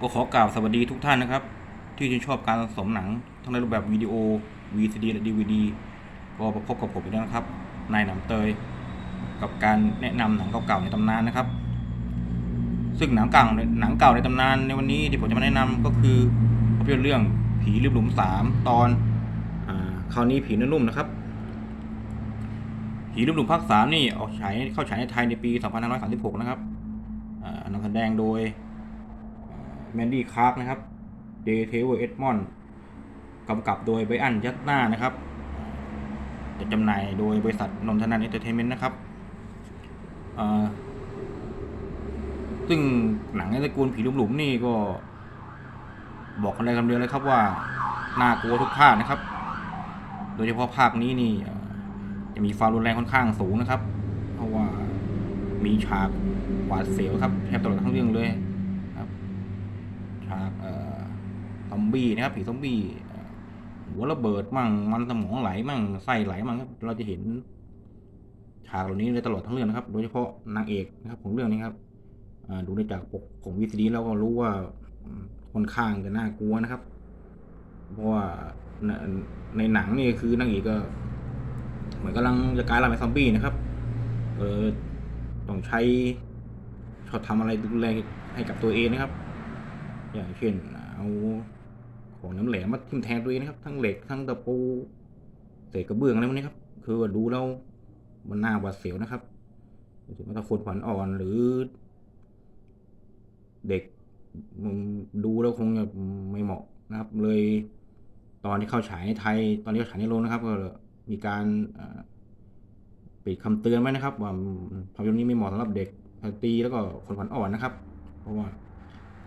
ก็ขอกราบสวัสดีทุกท่านนะครับ ที่ชื่นชอบการสมหนัง ทั้งในรูปแบบวิดีโอ VCD และ DVD ก็มาพบกับผมอีกแล้วนะครับนายหนำเตย กับการแนะนำหนังเก่าๆในตำนานนะครับ ซึ่งหนังเก่าหนังเก่าในตำนานในวันนี้ที่ผมจะมาแนะนำก็คือภาพยนตร์เรื่องผีลืมหลุมสามตอนอคราวนี้ผีเนื้อนุ่มนะครับ ผีลืมหลุมภาคสามนี่ออกฉายเข้าฉายในไทยในปี 2536 นะครับนำแสดงโดย แมนดี้คาร์กนะครับเดเทเวอร์เอ็ดมอนกำกับโดยไบอันยัตนานะครับจะจำหน่ายโดยบริษัทนนทนันเอนเตอร์เทนเมนต์นะครับซึ่งหนังในตระกูลผีหลุมๆนี่ก็บอกกันเลยคำเดียวเลยครับว่าน่ากลัวทุกภาคนะครับ โดยเฉพาะภาคนี้นี่จะมีความรุนแรงค่อนข้างสูงนะครับ เพราะว่ามีฉากหวาดเสียวครับแทบตลอดทั้งเรื่องเลย ครับฉากเอ่อซอมบี้นะครับผีซอมบี้หัวระเบิดมั่งมันสมองไหลมั่งไส้ไหลมั่งครับเราจะเห็นฉากเหล่านี้เลยตลอดทั้งเรื่องนะครับ โดยเฉพาะนางเอกนะครับของเรื่องนี้ครับดูได้จากปกของวีซีดีแล้วก็รู้ว่าค่อนข้างจะน่ากลัวนะครับ เพราะว่าในในหนังนี่คือนางเอกก็ เหมือนกำลังจะกลายร่างเป็นซอมบี้นะครับ เออต้องใช้ชอบทำอะไรรุแรงให้กับตัวเองนะครับ อย่างเช่นเอาของน้ำแหลมมาทิ่มแทงตัวเองนะครับ ทั้งเหล็กทั้งตะปูเศษกระเบื้องอะไรพวกนี้ครับ คือว่าดูแล้วมันน่าหวาดเสียวนะครับถึงแม้ถ้าคนขวัญอ่อนหรือ เด็กดูแล้วคงจะไม่เหมาะนะครับ เลยตอนที่เข้าฉายในไทย ตอนที่เข้าฉายในโรงนะครับ ก็มีการปิดคำเตือนไว้นะครับ ว่าภาพยนตร์นี้ไม่เหมาะสำหรับเด็กตีแล้วก็คนขวัญอ่อนนะครับ เพราะว่า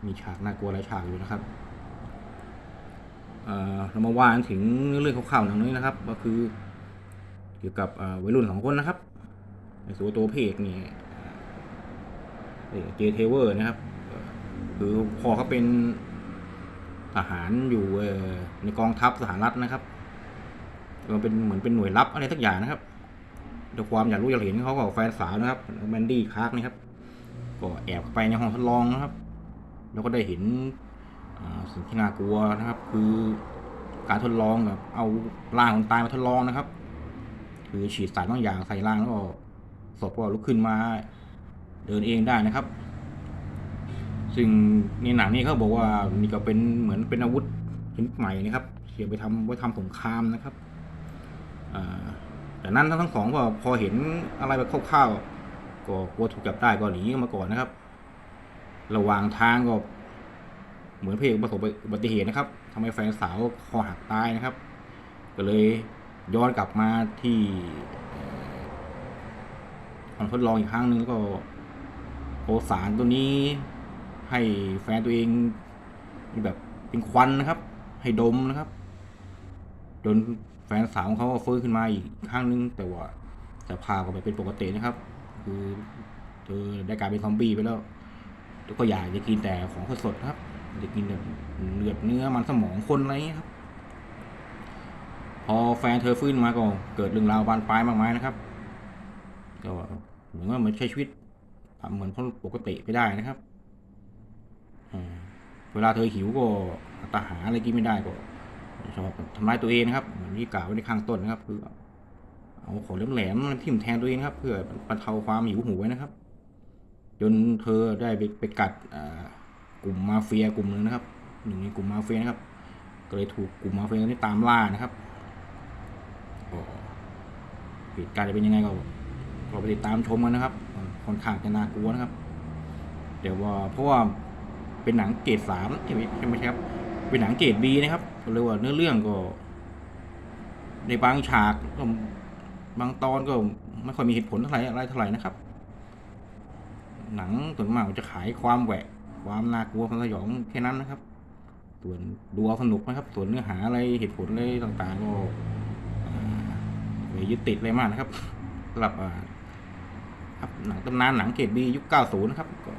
มีฉากน่ากลัวหลายฉากอยู่นะครับเรามาว่ากันถึงเรื่องข่าวๆหนังนี้นะครับ ก็คือ เกี่ยวกับวัยรุ่นสองคนนะครับในส่วนตัวเพกนี่เจเทเวอร์นะครับ คือพอเขาเป็นทหารอยู่ในกองทัพสหรัฐนะครับก็เป็นเหมือนเป็นหน่วยลับอะไรสักอย่างนะครับด้วยความอยากรู้อยากเห็นเขาก็แฟนสาวนะครับแมนดี้คาร์กนะครับ ก็แอบไปในห้องทดลองนะครับ แล้วก็ได้เห็นสิ่งที่น่ากลัวนะครับ คือการทดลองกับเอาร่างคนตายมาทดลองนะครับ คือฉีดสารบางอย่างใส่ร่างแล้วก็ศพก็ลุกขึ้นมาเดินเองได้นะครับ ซึ่งในหนังนี่เขาบอกว่านี่ก็เป็นเหมือนเป็นอาวุธชนิดใหม่นะครับเสียไปทำไว้ทำสงครามนะครับอ่าแต่นั้นทั้งสองก็พอเห็นอะไรแบบคร่าวๆก็กลัวถูกจับได้ก็หนีมาก่อนนะครับ ระหว่างทางก็เหมือนเพกประสบอุบัติเหตุนะครับทำให้แฟนสาวคอหักตายนะครับ ก็เลยย้อนกลับมาที่ห้องทดลองอีกครั้งหนึ่งแล้วก็โอสารตัวนี้ให้แฟนตัวเองมีแบบเป็นควันนะครับ ให้ดมนะครับ จนแฟนสาวของเขาก็ฟื้นขึ้นมาอีกครั้งนึง แต่ว่าสภาพก็ไม่เป็นปกตินะครับ คือเธอได้กลายเป็นซอมบี้ไปแล้ว แล้วก็อยากจะกินแต่ของสดๆครับอยากกินแบบเลือดเนื้อมันสมองคนอะไรครับ พอแฟนเธอฟื้นมาก็เกิดเรื่องราวบานปลายมากมายนะครับก็เหมือนว่ามันใช้ชีวิตเหมือนคนปกติไปได้นะครับเวลาเธอหิวก็ตาหาอะไรกินไม่ได้ก็ชอบทำร้ายตัวเองนะครับเหมือนที่กล่าวไว้ในข้างต้นนะครับ คือเอาของแหลมๆทิ่มแทงตัวเองครับ เพื่อบรรเทาความหิวโหวยนะครับ จนเธอได้ไปไปกัดกลุ่มมาเฟียกลุ่มหนึ่งนะครับหนึ่งในกลุ่มมาเฟียนะครับ ก็เลยถูกกลุ่มมาเฟียนี้ตามล่านะครับเหตุการณ์จะเป็นยังไงก็ก็ไปติดตามชมกันนะครับค่อนข้างจะน่ากลัวนะครับ เดี๋ยวว่าเพราะว่าเป็นหนังเกรดสามใช่ไหมใช่ไหมครับ เป็นหนังเกรดบีนะครับก็เลยว่าเนื้อเรื่องก็ ในบางฉากก็บางตอนก็ไม่ค่อยมีเหตุผลเท่าไหร่อะไรเท่าไหร่นะครับ หนังส่วนมากจะขายความแหวกความน่ากลัวความสยองแค่นั้นนะครับ ส่วนดูเอาสนุกนะครับ ส่วนเนื้อหาอะไรเหตุผลอะไรต่างๆก็ไม่ยึดติดอะไรมากนะครับสำหรับครับหนังตำนานหนังเกรดบียุค 90 นะครับก็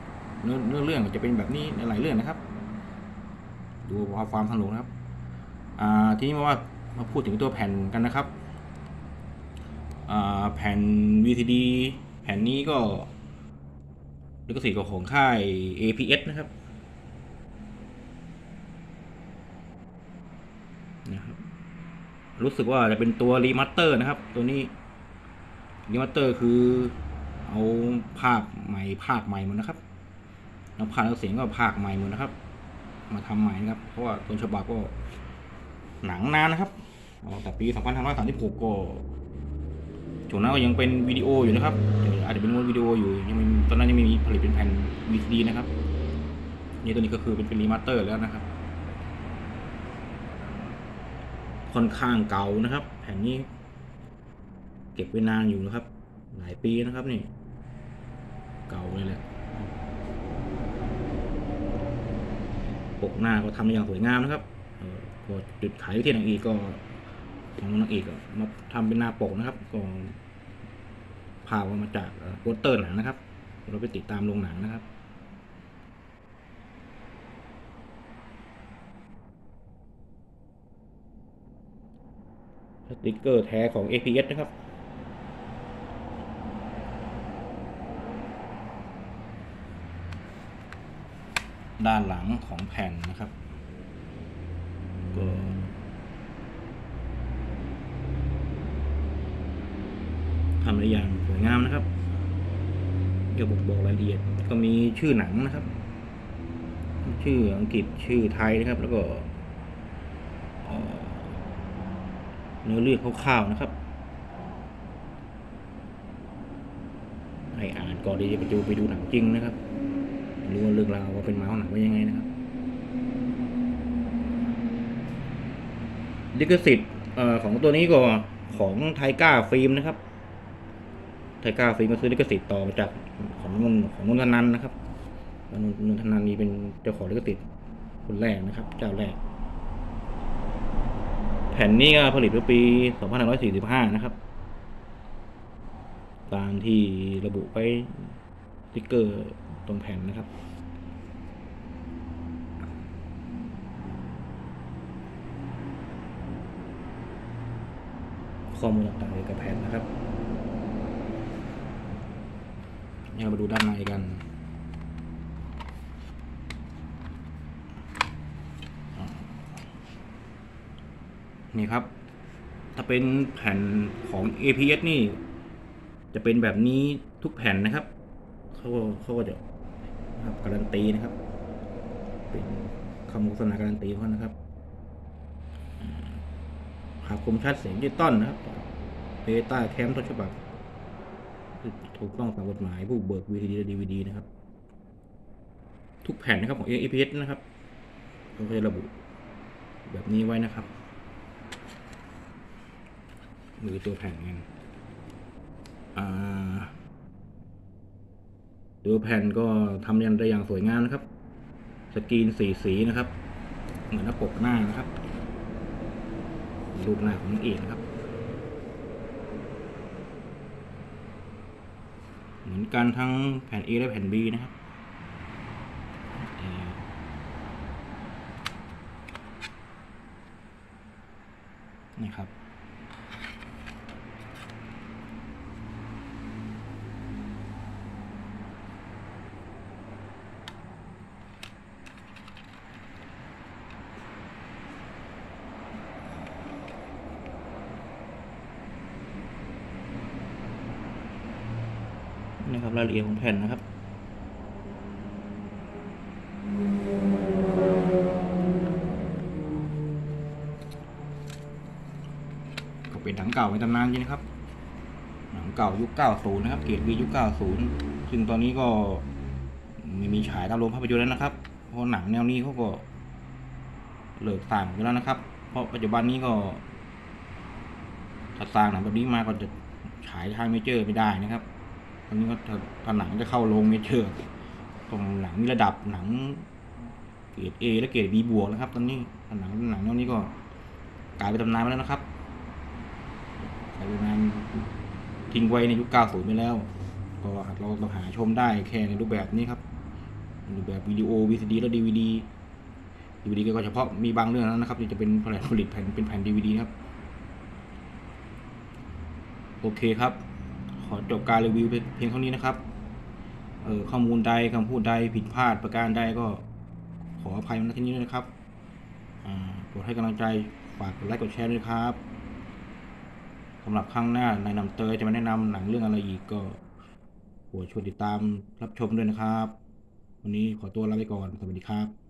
เนื้อเนื้อเรื่องจะเป็นแบบนี้ในหลายเรื่องนะครับ ดูเอาความสนุกนะครับ อ่าทีนี้มาว่ามาพูดถึงตัวแผ่นกันนะครับ อ่าแผ่น VCD แผ่นนี้ก็ ลิขสิทธิ์ของค่าย APS นะครับนะครับ รู้สึกว่าจะเป็นตัวรีมัตเตอร์นะครับ ตัวนี้รีมัตเตอร์คือเอาภาคใหม่ภาคใหม่หมดนะครับแล้วภาคแล้วเสียงก็ภาคใหม่หมดนะครับ มาทำใหม่นะครับ เพราะว่าต้นฉบับก็หนังนานนะครับแต่ปี 2536 ก็ถูกน่าก็ยังเป็นวิดีโออยู่นะครับ จจะเป็นม้วนวิดีโออยู่ยังไม่ตอนนั้นยังไม่มีผลิตเป็นแผ่น VCD นะครับ นี่ตัวนี้ก็คือเป็นเป็นรีมาสเตอร์แล้วนะครับ ค่อนข้างเก่านะครับ แผ่นนี้ เก็บไว้นานอยู่นะครับ หลายปีนะครับนี่ เก่าเลยแหละปกหน้าก็ทำได้อย่างสวยงามนะครับเออพอจุดขายที่นางเอกก็ของนางเอกก็มาทำเป็นหน้าปกนะครับก็ พาออกมาจากโปสเตอร์หนังนะครับ เราไปติดตามโรงหนังนะครับสติกเกอร์แท้ของ APS นะครับด้านหลังของแผ่นนะครับ ก็ทำได้อย่าง งามนะครับเกี่ยวบอกบอกรายละเอียด ก็มีชื่อหนังนะครับ ชื่ออังกฤษชื่อไทยนะครับ แล้วก็เนื้อเรื่องคร่าวๆนะครับ ให้อ่านก่อนที่จะไปดูไปดูหนังจริงนะครับรู้ว่าเรื่องราวว่าเป็นมาของหนังเป็นยังไงนะครับลิขสิทธิ์ของตัวนี้ก็ของไทก้าฟิล์มนะครับ ไทก้าฟิล์มก็ซื้อลิขสิทธิ์ต่อมาจากของนุ่นของนุ่นทนันนะครับนนนนทนันนี่เป็นเจ้าของลิขสิทธิ์คนแรกนะครับ เจ้าแรก แผ่นนี้ก็ผลิตเมื่อปี 2545 นะครับ ตามที่ระบุไว้สติ๊กเกอร์ตรงแผ่นนะครับข้อมูลต่างๆเกี่ยวกับแผ่นนะครับนี่ เรามาดูด้านในกันนี่ครับ ถ้าเป็นแผ่นของ APS นี่ จะเป็นแบบนี้ทุกแผ่นนะครับเขาเขาก็จะครับการันตีนะครับ เป็นคำโฆษณาการันตีเขานะครับอ่าภาพคมชัดเสียงดิจิตอลนะครับเบต้าแคมต้นฉบับ ถูกต้องตามกฎหมายผู้เบิก VCD และ DVD นะครับ ทุกแผ่นนะครับของ APS นะครับเขาจะระบุแบบนี้ไว้นะครับมือตัวแผ่นกันอ่าตัวแผ่นก็ทำยันได้อย่างสวยงามนะครับ สกรีนสีสีนะครับ เหมือนหน้าปกหน้านะครับรูปหน้าของนางเอกนะครับ เหมือนกันทั้งแผ่น A และแผ่น B นะครับแต่นี่ครับ นี่ครับรายละเอียดของแผ่นนะครับก็เป็นหนังเก่าในตำนานจริงนะครับหนังเก่ายุค 90 นะครับเกียรติวียุค 90 ซึ่งตอนนี้ก็ไม่มีฉายตามโรงภาพยนตร์แล้วนะครับเพราะหนังแนวนี้เขาก็เลิกสร้างไปแล้วนะครับ เพราะปัจจุบันนี้ก็ถ้าสร้างหนังแบบนี้มาก็จะฉายทางเมเจอร์ไม่ได้นะครับ อนนี้ก็ถ้าหนังจะเข้าโรงเมเจอร์ต้องหนังระดับหนังเกรด A และเกรด B บวกนะครับ ตอนนี้ถ้าหนังหนังแนนี้ก็กลายเป็นตำนานไปแล้วนะครับกลายเป็นตำนานทิ้งไว้ในยุค 90 ไปแล้ว ก็เราเราหาชมได้แค่ในรูปแบบนี้ครับรูปแบบวิดีโอ VCD และ DVD DVD ก็เฉพาะมีบางเรื่องนั้นนะครับที่จะเป็นผลิตผลิตแผ่นเป็นแผ่น DVD นะครับ โอเคครับ อจบการรีวิวเพียงเท่านี้นะครับ เอ่อข้อมูลใดคำพูดใดผิดพลาดประการใดก็ขออภัยมาที่นี้ด้วยนะครับอ่าโปรดให้กำลังใจฝากกดไลค์กดแชร์ด้วยครับสำหรับครั้งหน้านายนำเตยจะมาแนะนำหนังเรื่องอะไรอีกก็โปรดช่วยติดตามรับชมด้วยนะครับ วันนี้ขอตัวลาไปก่อน สวัสดีครับ